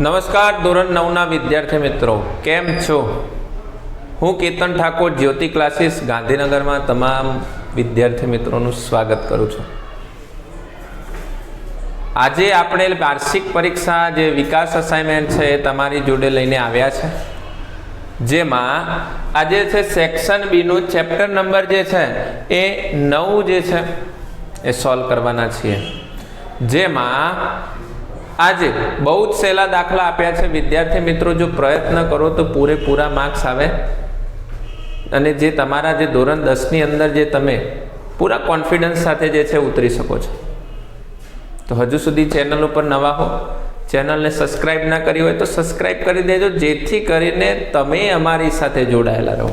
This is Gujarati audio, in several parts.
નમસ્કાર ધોરણ નવના વિદ્યાર્થી મિત્રો, કેમ છો? હું કેતન ઠાકોર, જ્યોતિ ક્લાસીસ, ગાંધીનગરમાં તમામ વિદ્યાર્થી મિત્રોનું સ્વાગત કરું છું. આજે આપણે વાર્ષિક પરીક્ષા જે વિકાસ અસાઇનમેન્ટ છે એ તમારી જોડે લઈને આવ્યા છે. જેમાં આજે છે સેક્શન બીનું ચેપ્ટર નંબર જે છે એ નવ જે છે એ સોલ્વ કરવાના છીએ. જેમાં આજે બહુ જ સહેલા દાખલા આપ્યા છે. વિદ્યાર્થી મિત્રો, જો પ્રયત્ન કરો તો પૂરેપૂરા માર્ક્સ આવે. અને જે તમારા જે ધોરણ દસની અંદર જે તમે પૂરા કોન્ફિડન્સ સાથે જે છે ઉતરી શકો છો. તો હજુ સુધી ચેનલ ઉપર નવા હો. ચેનલને સબસ્ક્રાઇબ ના કરી હોય તો સબસ્ક્રાઇબ કરી દેજો, જેથી કરીને તમે અમારી સાથે જોડાયેલા રહો.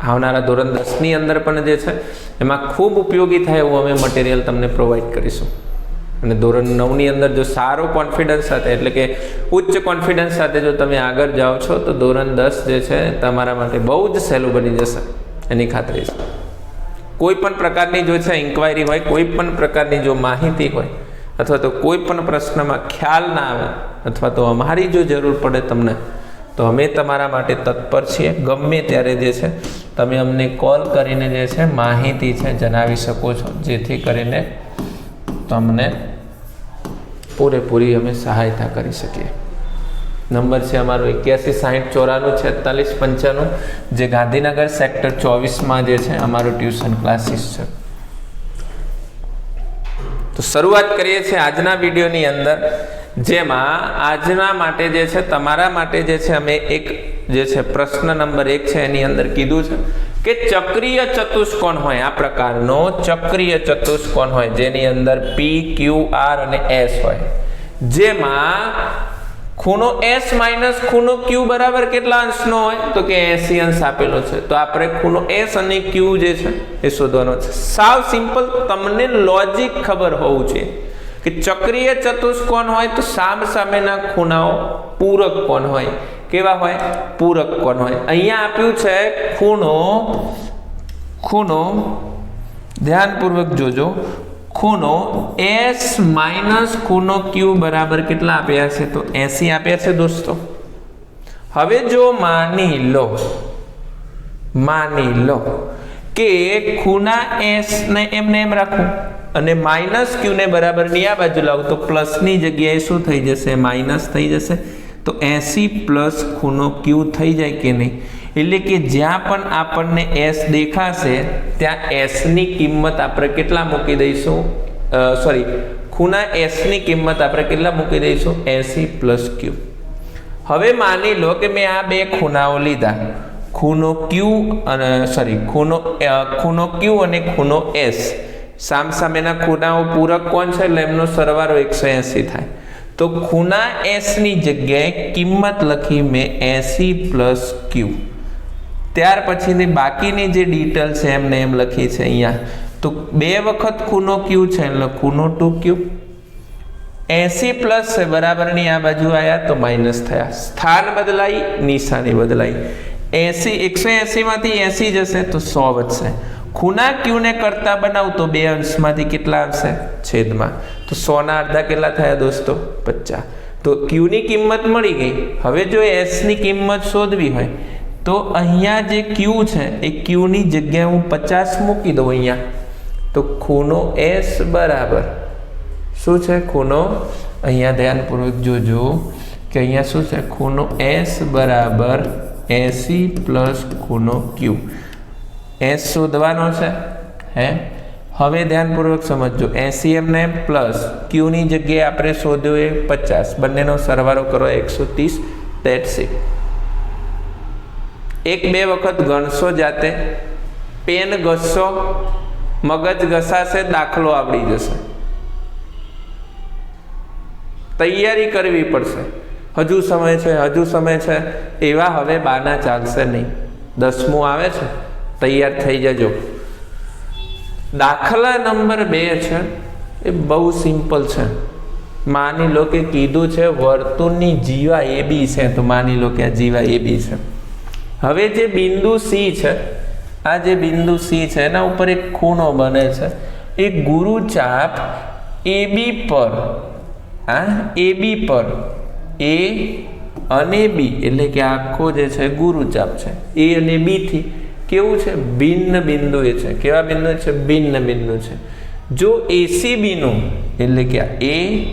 આવનારા ધોરણ દસની અંદર પણ જે છે, એમાં ખૂબ ઉપયોગી થાય એવું અમે મટીરિયલ તમને પ્રોવાઈડ કરીશું. અને ધોરણ નવની અંદર જો સારો કોન્ફિડન્સ સાથે, એટલે કે ઉચ્ચ કોન્ફિડન્સ સાથે જો તમે આગળ જાઓ છો, તો ધોરણ દસ જે છે, તમારા માટે બહુ જ સહેલું બની જશે, એની ખાતરી છે. કોઈ પણ પ્રકારની જો છે ઇન્ક્વાયરી હોય, કોઈ પણ પ્રકારની જો માહિતી હોય, અથવા તો કોઈ પણ પ્રશ્નમાં ખ્યાલ ના આવે, અથવા તો અમારી જો જરૂર પડે તમને, તો અમે તમારા માટે તત્પર છીએ. ગમે ત્યારે જે છે, તમે અમને કોલ કરીને જે છે, માહિતી છે, જણાવી શકો છો, જેથી કરીને તમને પૂરેપૂરી અમે સહાયતા કરી શકીએ. નંબર છે અમારો એક્યાસી, સાહીઠ, ચોરાણું, છેતાલીસ, પંચાણું, જે ગાંધીનગર સેક્ટર ચોવીસમાં જે છે અમારો ટ્યુશન ક્લાસીસ છે. તો શરૂઆત કરીએ છીએ આજના વિડીયોની અંદર, જેમાં આજના માટે જે છે, તમારા માટે જે છે, અમે એક જે છે, પ્રશ્ન નંબર એક છે એની અંદર કીધું છે. કે ચક્રીય ચતુષ્કોણ હોય, આ પ્રકારનો ચક્રીય ચતુષ્કોણ હોય, જેની અંદર પી ક્યુ આર અને એસ હોય. જેમાં ખૂણો એસ માઇનસ ખૂણો ક્યુ બરાબર કેટલા અંશનો હોય? તો કે એસી અંશ આપેલો છે. તો આપણે ખૂણો એસ અને ક્યુ જે છે, એ શોધવાનો છે. સાવ સિમ્પલ, તમને લોજિક ખબર હોવું જોઈએ કે ચક્રીય ચતુષ્કોણ હોય તો સામ સામેના ખૂણાઓ પૂરક કોણ હોય? કેવા હોય? પૂરક કોણ હોય? અહીંયા આપ્યું છે ખૂણો ખૂણો, ધ્યાનપૂર્વક જોજો. ખૂણો એસ માઇનસ ખૂણો ક્યુ બરાબર કેટલા આપ્યા છે? તો એસી આપ્યા છે દોસ્તો. હવે જો માની લો માની લો કે ખૂણા એસ ને એમને એમ રાખું અને માઇનસ ક્યુ ને બરાબરની આ બાજુ લાવું તો પ્લસની જગ્યાએ શું થઈ જશે? માઇનસ થઈ જશે. તો એસી પ્લસ ખૂણો ક્યુ થઈ જાય કે નહીં? એટલે કે જ્યાં પણ આપણને એસ દેખાશે, ત્યાં એસની કિંમત આપણે કેટલા મૂકી દઈશું? સોરી ખૂણા એસની કિંમત આપણે કેટલા મૂકી દઈશું? એસી પ્લસ ક્યુ હવે માની લો કે મેં આ બે ખૂણાઓ લીધા. ખૂણો ક્યુ અને સોરી ખૂણો ખૂણો ક્યુ અને ખૂણો એસ સામસામેના ખૂણાઓ પૂરક કોણ છે? એટલે એમનો સરવારો એકસો એંસી થાય. તો ખૂણા એસની જગ્યાએ કિંમત લખી મેં એસી પ્લસ ક્યુ ત્યાર પછીની બાકીની જે ડિટેલ છે એમને એમ લખી છે અહીંયા. તો બે વખત ખૂનો ક્યુ છે એટલે ખૂનો two Q A C plus છે, બરાબરની આ બાજુ આવ્યા તો માઇનસ થયા. સ્થાન બદલાઈ, નિશાની બદલાઈ. એસી એકસો એસીમાંથી એસી જશે તો સો વધશે. ખૂના ક્યુને કરતા બનાવ તો બે અંશમાંથી કેટલા આવશે? છેદમાં. તો સોના અડધા કેટલા થયા દોસ્તો? પચાસ. તો ક્યુની કિંમત મળી ગઈ. હવે જો એસની કિંમત શોધવી હોય, તો અહીંયા જે ક્યુ છે, એ ક્યુની જગ્યાએ હું પચાસ મૂકી દઉં અહીંયા. તો ખૂણો એસ બરાબર. શું છે ખૂણો? અહીંયા ધ્યાનપૂર્વક જોજો કે અહીંયા શું છે? ખૂણો એસ બરાબર એસી પ્લસ ખૂણો ક્યુ એસ શોધવાનો છે, હે? હવે ધ્યાનપૂર્વક સમજજો. એસી એમને પ્લસ ક્યુની જગ્યાએ આપણે શોધ્યો એ પચાસ. બંનેનો સરવાળો કરો એકસો ત્રીસ. દેટ્સ એક બે વખત ગણશો જાતે. પેન ઘસશો મગજ ઘસાશે, દાખલો આવડી જશે. તૈયારી કરવી પડશે. હજુ સમય છે, હજુ સમય છે. એવા હવે બાના ચાલશે નહીં. દસમું આવે છે. તૈયાર થઈ જજો. દાખલા નંબર બે છે, એ બહુ સિમ્પલ છે. માની લો કે કીધું છે, વર્તુળની જીવા એ બી છે, તો માની લો કે આ જીવા એ બી છે. હવે જે બિંદુ સી છે, આ જે બિંદુ સી છે, એના ઉપર એક ખૂણો બને છે. એ ગુરુચાપ એ બી પર આ એ બી પર, એ અને બી, એટલે કે આખો જે છે ગુરુચાપ છે, એ અને બી થી. કેવું છે? ભિન્ન બિંદુ એ છે. કેવા બિંદુ છે? ભિન્ન બિંદુ છે. જો એસીબીનું એટલે કે એ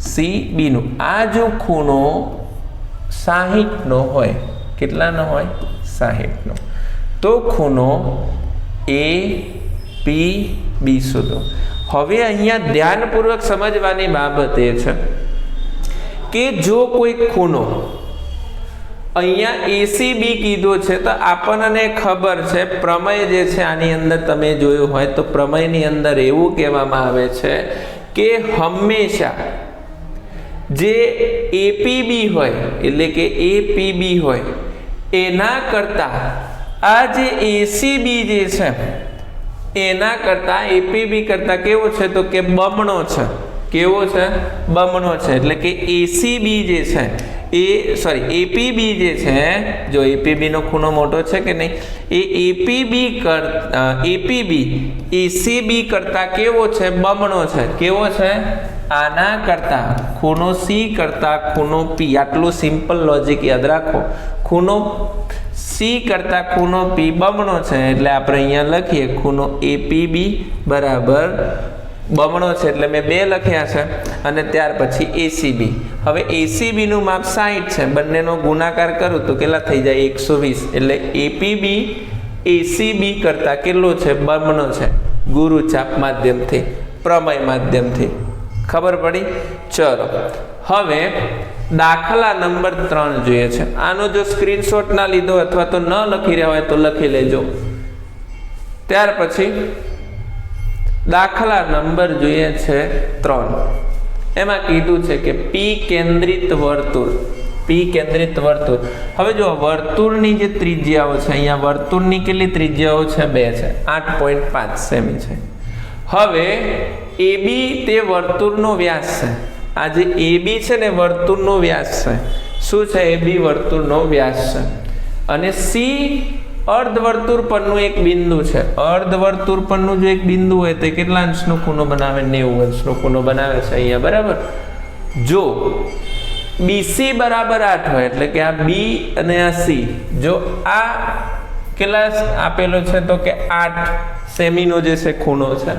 સી બીનું, આ જો ખૂણો સાહીઠનો હોય, કેટલાનો હોય? સાહીઠનો. તો ખૂણો એ પી બી શોધો. હવે અહીંયા ધ્યાનપૂર્વક સમજવાની બાબત એ છે કે જો કોઈ ખૂણો અહીંયા એસી બી કીધો છે તો આપણને ખબર છે, પ્રમેય જે છે આની અંદર તમે જોયું હોય તો પ્રમેયની અંદર એવું કહેવામાં આવે છે કે હંમેશા જે એપીબી હોય, એટલે કે એપીબી હોય, એના કરતાં આ જે એસીબી જે છે, એના કરતાં એપીબી કરતાં કેવો છે? તો કે બમણો છે. કેવો છે? બમણો છે. એટલે કે એસીબી જે છે, એ સોરી એપીબી જે છે, જો એપીબીનો ખૂણો મોટો છે કે નહીં? એ એપીબી કર એપીબી એસીબી કરતાં કેવો છે? બમણો છે. કેવો છે? આના કરતાં. ખૂણો સી કરતાં ખૂણો પી આટલું સિમ્પલ લોજિક યાદ રાખો. ખૂણો સી કરતાં ખૂણો પી બમણો છે. એટલે આપણે અહીંયા લખીએ, ખૂણો એપીબી બરાબર બમણો છે એટલે મેં બે લખ્યા છે અને ત્યાર પછી એસીબી હવે એસીબીનું માપ સાહીઠ છે. બંનેનો ગુણાકાર કરું તો કેટલા થઈ જાય? એકસો વીસ. એટલે એપીબી એસીબી કરતાં કેટલો છે? બમણો છે. ગુરુચાપ માધ્યમથી, પ્રમેય માધ્યમથી. ખબર પડી? ચલો. હવે દાખલા નંબર ત્રણ જોઈએ છે. આનો જો સ્ક્રીનશોટ ના લીધો અથવા તો ન લખી રહ્યા હોય તો લખી લેજો. ત્યાર પછી દાખલા નંબર જોઈએ છે ત્રણ. એમાં કીધું છે કે પી કેન્દ્રિત વર્તુળ. પી કેન્દ્રિત વર્તુળ. હવે જો વર્તુળની જે ત્રિજ્યાઓ છે, અહીંયા વર્તુળની કેટલી ત્રિજ્યાઓ છે? બે છે. આઠ પોઈન્ટ પાંચ સેમી છે. હવે એ બી તે વર્તુળનો વ્યાસ છે. આ જે એ બી છે ને વર્તુળનો વ્યાસ છે, શું છે? એ બી વર્તુળનો વ્યાસ છે. અને સી અર્ધવર્તુળ પરનું એક બિંદુ છે. અર્ધવર્તુળ પરનું જો એક બિંદુ હોય તો કેટલા અંશનો ખૂણો બનાવે? નેવું અંશનો ખૂણો બનાવે છે અહીંયા, બરાબર? જો બીસી બરાબર આઠ હોય, એટલે કે આ બી અને આ સી જો આ કેટલા આપેલો છે? તો કે આઠ સેમીનો જે છે ખૂણો છે.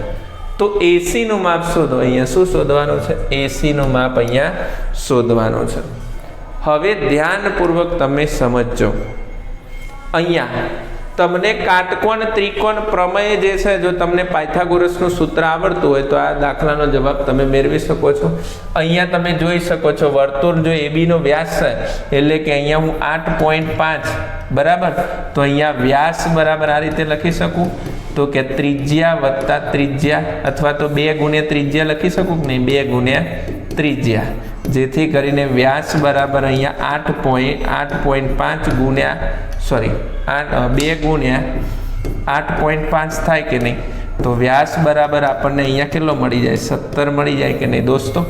તો એસી નું માપ શોધો, અહીંયા શું શોધવાનું છે? એસી નું માપ અહીંયા શોધવાનું છે. હવે ધ્યાનપૂર્વક તમે સમજજો. અહીંયા. તમને કાટકોણ, ત્રિકોણ પ્રમેય જે છે, જો તમને પાયથાગોરસનું સૂત્ર આવડતું હોય, તો આ દાખલાનો જવાબ તમે મેળવી શકો છો. અહીંયા તમે જોઈ શકો છો, વર્તુળ જો એબીનો વ્યાસ છે, એટલે કે અહીંયા હું આઠ પોઈન્ટ પાંચ, બરાબર? તો અહીંયા વ્યાસ બરાબર આ રીતે લખી શકું? તો કે ત્રિજ્યા વત્તા ત્રિજ્યા, અથવા તો બે ગુણ્યા ત્રિજ્યા લખી શકું કે નહીં? બે ગુણ્યા ત્રિજ્યા. જેથી કરીને વ્યાસ બરાબર અહીંયા આઠ પોઈન્ટ આઠ પોઈન્ટ પાંચ ગુણ્યા સોરી આઠ બે ગુણ્યા આઠ પોઈન્ટ પાંચ થાય કે નહીં? તો વ્યાસ બરાબર આપણને અહીંયા કેટલો મળી જાય? સત્તર મળી જાય કે નહીં દોસ્તો?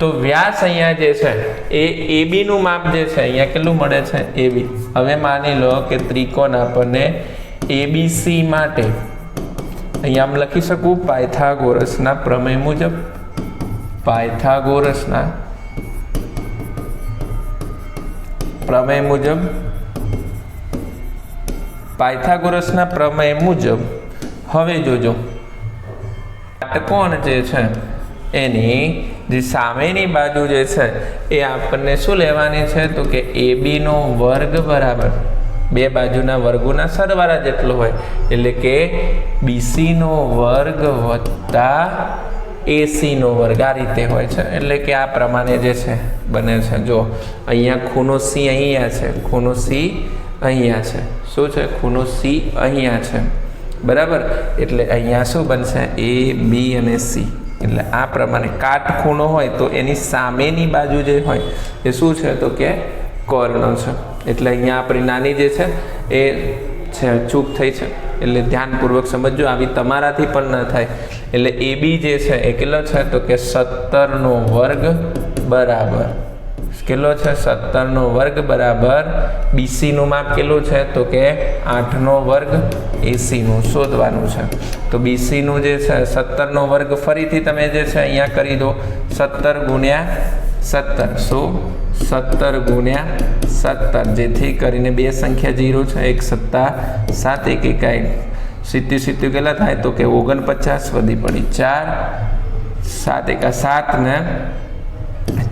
તો વ્યાસ અહીંયા જે છે, એ એબીનું માપ જે છે, અહીંયા કેટલું મળે છે? એબી હવે માની લો કે ત્રિકોણ આપણને એબીસી માટે અહીંયા આમ લખી શકું, પાયથાગોરસના પ્રમેય મુજબ. પાયથાગોરસના પ્રમેય મુજબ? પાયથાગોરસના પ્રમેય મુજબ. હવે જોજો. કાટકોણ જે છે? એની જે સામેની બાજુ જે છે, એ આપણને શું લેવાની છે? તો કે એ બીનો વર્ગ બરાબર. બે બાજુના વર્ગોના સરવાળા જેટલો હોય. એટલે કે બીસીનો વર્ગ વત્તા એસીનો વર્ગ આ રીતે હોય છે. એટલે કે આ પ્રમાણે જે છે, બને છે. જો અહીંયા ખૂનો સી અહીંયા છે ખૂનો સી અહીંયા છે. શું છે? ખૂનો સી અહીંયા છે. બરાબર? એટલે અહીંયા શું બનશે? એ બી અને સી એટલે આ પ્રમાણે કાટખૂણો હોય તો એની સામેની બાજુ જે હોય, એ શું છે? તો કે કર્ણ છે. એટલે અહીંયા આપણી નાની જે છે, એ છે ચૂક થઈ છે. એટલે ધ્યાનપૂર્વક સમજજો, આવી તમારાથી પણ ન થાય. એટલે એ બી જે છે, એ કેટલો છે? તો કે સત્તરનો વર્ગ બરાબર. કેટલો છે? સત્તરનો વર્ગ બરાબર. બીસીનું માપ કેટલું છે? તો કે આઠનો વર્ગ એસીનું શોધવાનું છે. તો બીસીનું જે છે, સત્તરનો વર્ગ ફરીથી તમે જે છે, અહીંયા કરી દો. સત્તર ગુણ્યા સત્તર. સો સત્તર ગુણ્યા સત્તર, જેથી કરીને બે સંખ્યા જીરો છે, એક સત્તા, સાત એક એકાઈ. સિત્તી સિત્તી કેટલા થાય? તો કે ઓગણપચાસ વધી પડી ચાર, સાત એકા સાત ને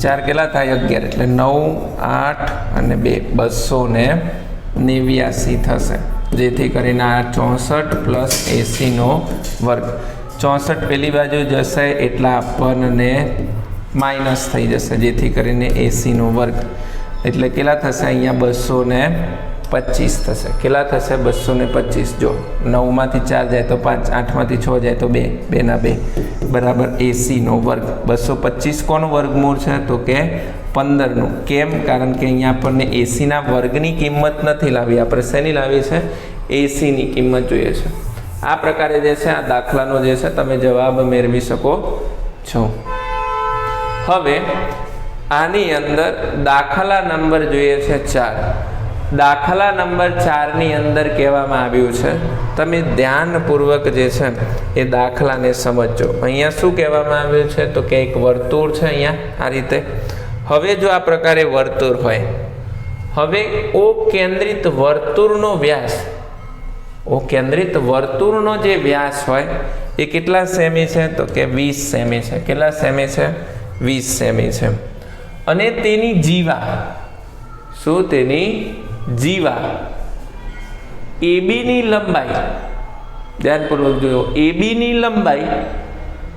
ચાર કેટલા થાય? અગિયાર. એટલે નવ, આઠ અને બે. બસો ને નેવ્યાસી થશે. જેથી કરીને આ ચોસઠ પ્લસ એસીનો વર્ગ. ચોસઠ પેલી બાજુ જશે, એટલા આપણને માઇનસ થઈ જશે, જેથી કરીને એસીનો વર્ગ. એટલે કેટલા થશે અહીંયા? બસો ને પચીસ થશે. કેટલા થશે? બસો ને પચીસ. જો નવમાંથી ચાર જાય તો પાંચ, આઠમાંથી છ જાય તો બે. બેના બે. બરાબર, એસીનો વર્ગ. બસો પચીસ કોનો વર્ગમૂળ છે? તો કે પંદરનું. કેમ? કારણ કે અહીંયા આપણને એસીના વર્ગની કિંમત નથી લાવી. આપણે શેની લાવી છે? એસીની કિંમત જોઈએ છે. આ પ્રકારે જે છે, આ દાખલાનો જે છે, તમે જવાબ મેળવી શકો છો. હવે આની અંદર દાખલા નંબર જોઈએ છે ચાર. દાખલા નંબર ચારની અંદર કહેવામાં આવ્યું છે, તમે ધ્યાનપૂર્વક જે છે એ દાખલાને સમજજો અહીંયા શું કહેવામાં આવ્યું છે? તો કે એક વર્તુળ છે અહીંયા, આ રીતે. હવે જો આ પ્રકારે વર્તુળ હોય, હવે ઓ કેન્દ્રિત વર્તુળનો વ્યાસ, ઓ કેન્દ્રિત વર્તુળનો જે વ્યાસ હોય, એ કેટલા સેમી છે? તો કે વીસ સેમી છે. કેટલા સેમી છે? વીસ સેમી છે. અને તેની જીવા. શું તેની જીવા? એબીની લંબાઈ. ધ્યાનપૂર્વક જોયો. એબીની લંબાઈ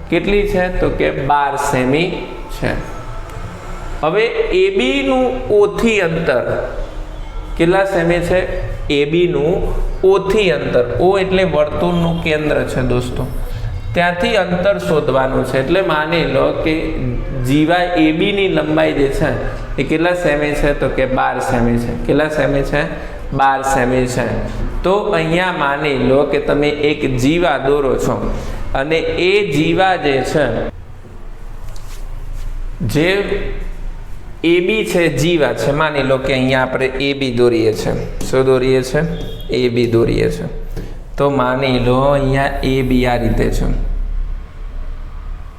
કેટલી છે? તો કે બાર સેમી છે. હવે એબીનું ઓથી અંતર કેટલા સેમી છે? એબીનું ઓથી અંતર. ઓ એટલે વર્તુળનું કેન્દ્ર છે દોસ્તો. ત્યાંથી અંતર શોધવાનું છે. એટલે માની લો કે જીવા એબીની લંબાઈ જે છે, એ કેટલા સેમી છે? તો કે બાર સેમી છે. કેટલા સેમી છે? બાર સેમી છે. તો અહીંયા માની લો કે તમે એક જીવા દોરો છો. અને એ જીવા જે છે, જે એબી છે, જીવા છે. માની લો કે અહીંયા આપણે એ બી દોરીએ છીએ શું દોરીએ છીએ એ બી દોરીએ છે. તો માની લો અહીંયા એ બી આ રીતે છે.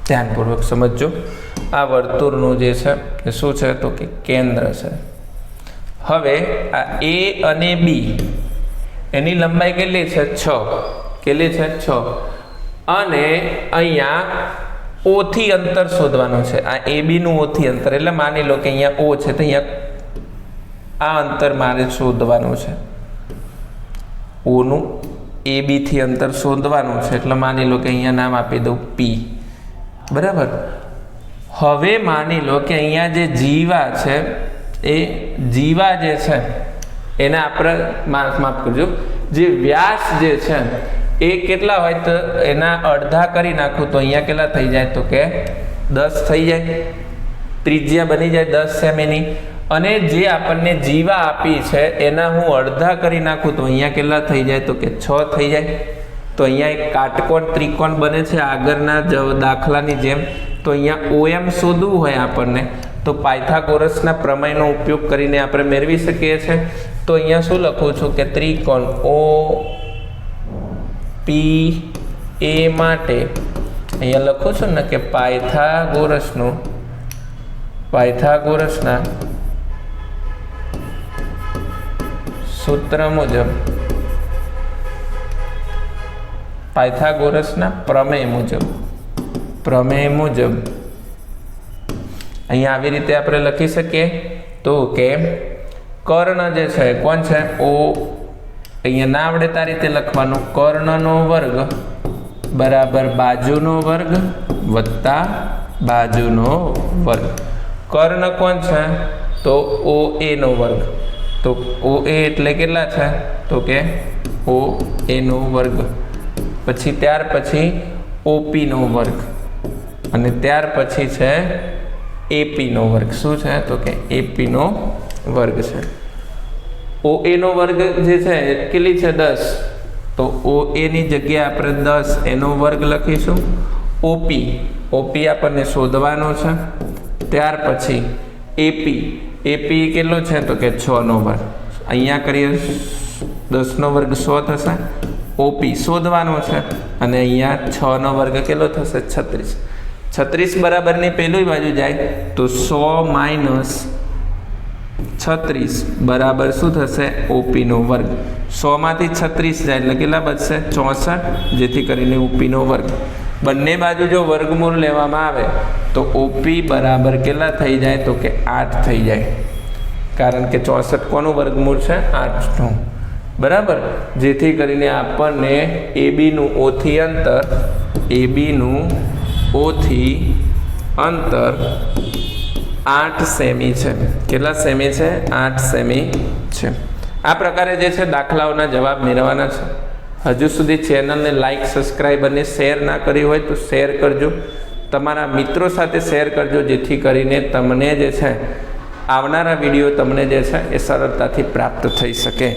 ધ્યાનપૂર્વક સમજજો. આ વર્તુળનું જે છે, એ શું છે તો કે કેન્દ્ર છે. હવે આ એ અને બી એની લંબાઈ કેટલી છે? છ. કેટલી છે? છ. અને અહીંયા ઓથી અંતર શોધવાનું છે. આ એ બીનું ઓથી અંતર. એટલે માની લો કે અહીંયા ઓ છે, તો અહીંયા આ અંતર મારે શોધવાનું છે. ઓનું એ બીથી અંતર શોધવાનું છે. એટલે માની લો કે અહીંયા નામ આપી દઉં પી બરાબર? હવે માની લો કે અહીંયા જે જીવા છે, એ જીવા જે છે, એને આપણે માફ માફ કરજો. જે વ્યાસ જે છે, એ કેટલા હોય તો એના અડધા કરી નાખું તો અહીંયા કેટલા થઈ જાય તો કે દસ થઈ જાય. ત્રિજ્યા બની જાય દસ સેમીની. અને જે આપણને જીવા આપી છે, એના હું અડધા કરી નાખું તો અહીંયા કેટલા થઈ જાય? તો કે છ થઈ જાય. તો અહીંયા એક કાટકોણ ત્રિકોણ બને છે આગળના જ દાખલાની જેમ. તો અહીંયા ઓએમ શોધવું હોય આપણને. તો પાયથાગોરસના પ્રમેયનો ઉપયોગ કરીને આપણે મેળવી શકીએ છીએ તો અહીંયા શું લખું છું કે ત્રિકોણ ઓ પી એ માટે અહીંયા લખું છું ને કે પાયથાગોરસનું, પાયથાગોરસના સૂત્ર મુજબ પાયથાગોરસના પ્રમેય મુજબ પ્રમેય મુજબ. અહીંયા આવી રીતે આપણે લખી શકીએ તો કે કર્ણ જે છે, કોણ છે? ઓ. અહીંયા ના આવડે તા રીતે લખવાનું. કર્ણનો વર્ગ બરાબર બાજુનો વર્ગ વત્તા બાજુનો વર્ગ. કર્ણ કોણ છે? તો ઓ એનો વર્ગ. તો ઓ એ એટલે કેટલા છે તો કે ઓ એનો વર્ગ. પછી ત્યાર પછી ઓપીનો વર્ગ. અને ત્યાર પછી છે એપીનો વર્ગ. શું છે? તો કે એપીનો વર્ગ છે. ઓ એનો વર્ગ જે છે, કેટલી છે? દસ. તો ઓ એની જગ્યાએ આપણે દસ એનો વર્ગ લખીશું. ઓપી. ઓપી આપણને શોધવાનો છે. ત્યાર પછી એપી. એપી કેટલો છે? તો કે છનો વર્ગ. અહીંયા કરીએ દસનો વર્ગ સો થશે. ઓપી શોધવાનો છે. અને અહીંયા છનો વર્ગ કેટલો થશે? છત્રીસ. છત્રીસ બરાબરની પેલી બાજુ જાય તો સો માઇનસ છત્રીસ બરાબર શું થશે? ઓપીનો વર્ગ. સોમાંથી છત્રીસ જાય એટલે કેટલા બચશે? ચોસઠ, જેથી કરીને ઓપીનો વર્ગ. બંને બાજુ જો વર્ગમૂળ લેવામાં આવે, તો ઓપી બરાબર કેટલા થઈ જાય? તો કે આઠ થઈ જાય. કારણ કે ચોસઠ કોનું વર્ગમૂળ છે? આઠનું. બરાબર? જેથી કરીને આપણને એબીનું ઓથી અંતર એબીનું ઓથી અંતર આઠ સેમી છે. કેટલા સેમી છે? આઠ સેમી છે. આ પ્રકારે જે છે, દાખલાઓના જવાબ મેળવવાના છે. હજુ સુધી ચેનલને લાઇક સબસ્ક્રાઈબ અને શેર ના કરી હોય તો શેર કરજો. તમારા મિત્રો સાથે શેર કરજો, જેથી કરીને તમને જે છે, આવનારા વીડિયો તમને જે છે, એ સરળતાથી પ્રાપ્ત થઈ શકે.